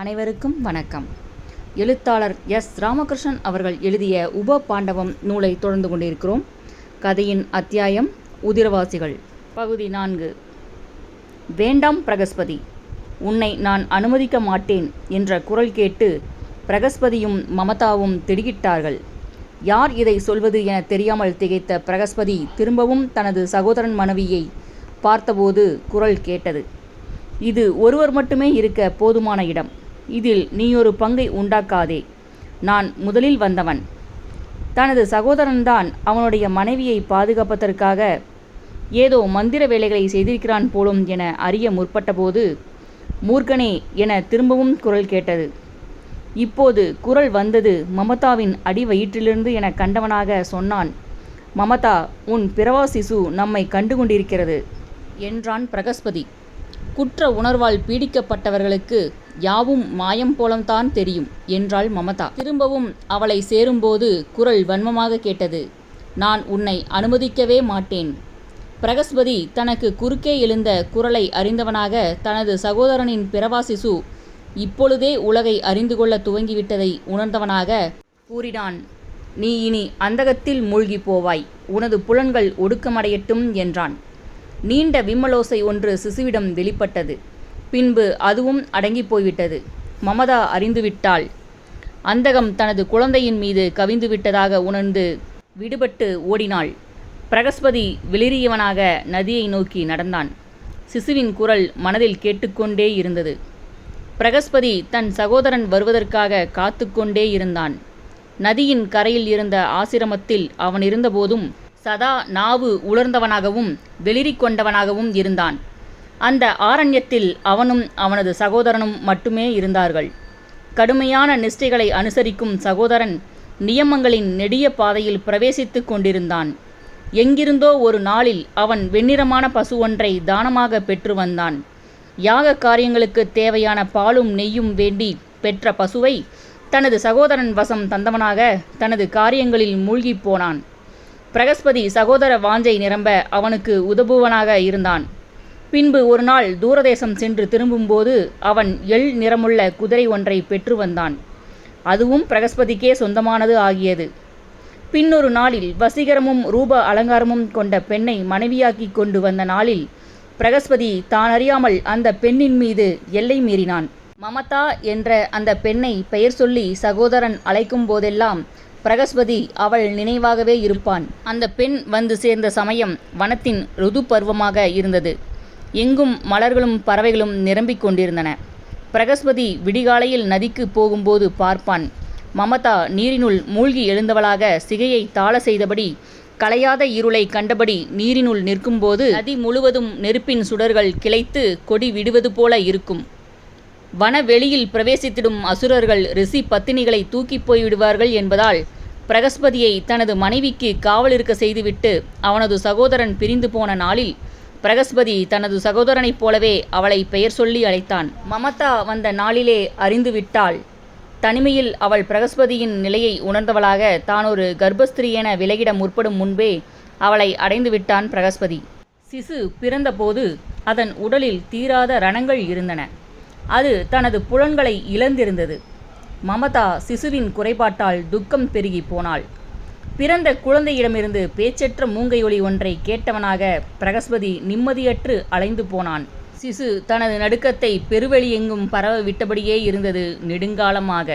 அனைவருக்கும் வணக்கம். எழுத்தாளர் எஸ். ராமகிருஷ்ணன் அவர்கள் எழுதிய உப பாண்டவம் நூலை தொடர்ந்து கொண்டிருக்கிறோம். கதையின் அத்தியாயம் உதிரவாசிகள் பகுதி நான்கு. வேண்டாம் பிரகஸ்பதி உன்னை நான் அனுமதிக்க மாட்டேன் என்ற குரல் கேட்டு பிரகஸ்பதியும் மமதாவும் திடுகிட்டார்கள். யார் இதை சொல்வது என தெரியாமல் திகைத்த பிரகஸ்பதி திரும்பவும் தனது சகோதரன் மனைவியை பார்த்தபோது குரல் கேட்டது. இது ஒருவர் மட்டுமே இருக்க போதுமான இடம். இதில் நீ ஒரு பங்கை உண்டாக்காதே. நான் முதலில் வந்தவன். தனது சகோதரன்தான் அவனுடைய மனைவியை பாதுகாப்பதற்காக ஏதோ மந்திர வேலைகளை செய்திருக்கிறான் போலும் என அறிய முற்பட்டபோது மூர்க்கனே என திரும்பவும் குரல் கேட்டது. இப்போது குரல் வந்தது மமதாவின் அடி வயிற்றிலிருந்து என கண்டவனாக சொன்னான் மமதா உன் பிறவா சிசு நம்மை கண்டு கொண்டிருக்கிறது என்றான் பிரகஸ்பதி. குற்ற உணர்வால் பீடிக்கப்பட்டவர்களுக்கு யாவும் மாயம் போலம்தான் தெரியும் என்றாள் மமதா. திரும்பவும் அவளை சேரும்போது குரல் வன்மமாக கேட்டது. நான் உன்னை அனுமதிக்கவே மாட்டேன். பிரகஸ்பதி தனக்கு குறுக்கே எழுந்த குரலை அறிந்தவனாக தனது சகோதரனின் பிறவாசிசு இப்பொழுதே உலகை அறிந்து கொள்ள துவங்கிவிட்டதை உணர்ந்தவனாக கூறினான். நீ இனி அந்தகத்தில் மூழ்கி போவாய் உனது புலன்கள் ஒடுக்கமடையட்டும் என்றான். நீண்ட விம்மலோசை ஒன்று சிசுவிடம் வெளிப்பட்டது. பின்பு அதுவும் அடங்கி போய்விட்டது மமதா அறிந்துவிட்டாள். அந்தகம் தனது குழந்தையின் மீது கவிந்து விட்டதாக உணர்ந்து விடுபட்டு ஓடினாள். பிரகஸ்பதி வெளிரியவனாக நதியை நோக்கி நடந்தான். சிசுவின் குரல் மனதில் கேட்டுக்கொண்டே இருந்தது. பிரகஸ்பதி தன் சகோதரன் வருவதற்காக காத்து கொண்டே இருந்தான். நதியின் கரையில் இருந்த ஆசிரமத்தில் அவன் இருந்தபோதும் சதா நாவு உலர்ந்தவனாகவும் வெளிரிக் கொண்டவனாகவும் இருந்தான். அந்த ஆரண்யத்தில் அவனும் அவனது சகோதரனும் மட்டுமே இருந்தார்கள். கடுமையான நிஷ்டைகளை அனுசரிக்கும் சகோதரன் நியமங்களின் நெடிய பாதையில் பிரவேசித்து கொண்டிருந்தான். எங்கிருந்தோ ஒரு நாளில் அவன் வெண்ணிறமான பசு ஒன்றை தானமாக பெற்று வந்தான். யாக காரியங்களுக்கு தேவையான பாலும் நெய்யும் வேண்டி பெற்ற பசுவை தனது சகோதரன் வசம் தந்தவனாக தனது காரியங்களில் மூழ்கிப் போனான். பிரகஸ்பதி சகோதர வாஞ்சை நிரம்ப அவனுக்கு உதவுவனாக இருந்தான். பின்பு ஒரு நாள் தூரதேசம் சென்று திரும்பும்போது அவன் எள் நிறமுள்ள குதிரை ஒன்றை பெற்று வந்தான். அதுவும் பிரகஸ்பதிக்கே சொந்தமானது ஆகியது. பின்னொரு நாளில் வசீகரமும் ரூப அலங்காரமும் கொண்ட பெண்ணை மனைவியாக்கி கொண்டு வந்த நாளில் பிரகஸ்பதி தான் அறியாமல் அந்த பெண்ணின் மீது எல்லை மீறினான். மமதா என்ற அந்த பெண்ணை பெயர் சொல்லி சகோதரன் அழைக்கும் போதெல்லாம் பிரகஸ்பதி அவள் நினைவாகவே இருப்பான். அந்த பெண் வந்து சேர்ந்த சமயம் வனத்தின் ருது பருவமாக இருந்தது. எங்கும் மலர்களும் பறவைகளும் நிரம்பிக் கொண்டிருந்தன. பிரகஸ்பதி விடிகாலையில் நதிக்கு போகும்போது பார்ப்பான். மமதா நீரினுள் மூழ்கி எழுந்தவளாக சிகையை தாள செய்தபடி கலையாத இருளை கண்டபடி நீரினுள் நிற்கும்போது நதி முழுவதும் நெருப்பின் சுடர்கள் கிளைத்து கொடி விடுவது போல இருக்கும். வனவெளியில் பிரவேசித்திடும் அசுரர்கள் ரிஷி பத்தினிகளை தூக்கிப் போய்விடுவார்கள் என்பதால் பிரகஸ்பதியை தனது மனைவிக்கு காவலிருக்க செய்துவிட்டு அவனது சகோதரன் பிரிந்து போன நாளில் பிரகஸ்பதி தனது சகோதரனைப் போலவே அவளை பெயர் சொல்லி அழைத்தான். மமதா வந்த நாளிலே அறிந்துவிட்டாள் தனிமையில் அவள் பிரகஸ்பதியின் நிலையை உணர்ந்தவளாக தான் ஒரு கர்ப்பஸ்திரீ என விலகிட முற்படும் முன்பே அவளை அடைந்து விட்டான் பிரகஸ்பதி. சிசு பிறந்தபோது அதன் உடலில் தீராத ரணங்கள் இருந்தன. அது தனது புலன்களை இழந்திருந்தது. மமதா சிசுவின் குறைபாட்டால் துக்கம் பெருகி போனாள். பிறந்த குழந்தையிடமிருந்து பேச்சற்ற மூங்கையொலி ஒன்றை கேட்டவனாக பிரகஸ்பதி நிம்மதியற்று அலைந்து போனான். சிசு தனது நடுக்கத்தை பெருவெளி எங்கும் பரவ விட்டபடியே இருந்தது நெடுங்காலமாக.